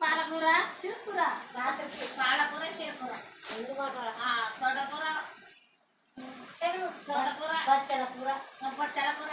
పాలకూర చిరుకూర రాత్రికి పాలకూర చిరుకూర తోటకూర. తోటకూర. పచ్చల కూర. పచ్చల కూర.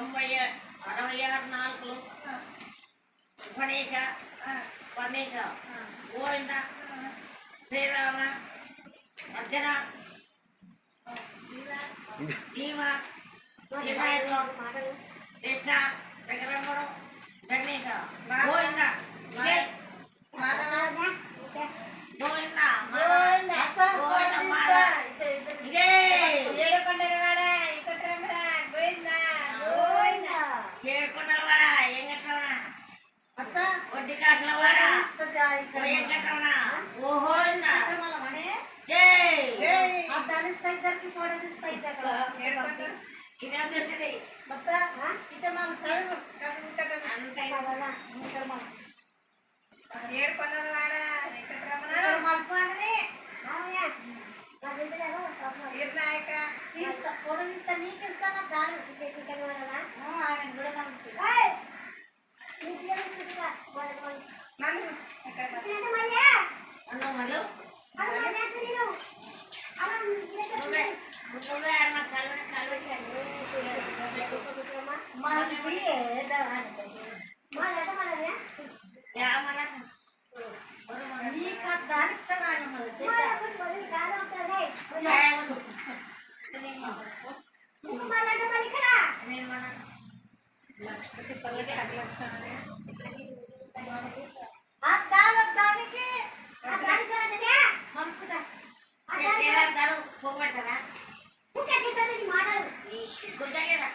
బొంబయ్య అరవైఆరు నాలుగు ఉపనేశ పరమేశ గోవింద శ్రీరామ అర్జున భీమ కృష్ణ వెంకటరమణం ఓహో దానికి ఫోటో తీస్తా ఇద్దరు మొత్తం ఇదే మనం చదువు చదువు కదా ఏడు పండుగ వాడ నీకు ఇస్తాను దాని ఆమె కూడా నమ్ముతుంది లక్ష్మతి పల్లకి అగ్లక్ష్మణి దానికి పోగొడతారా మాట్లాడు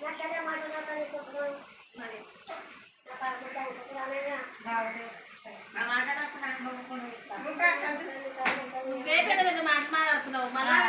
గుడ్డ కదా మాట్లాడుతున్నా humanas.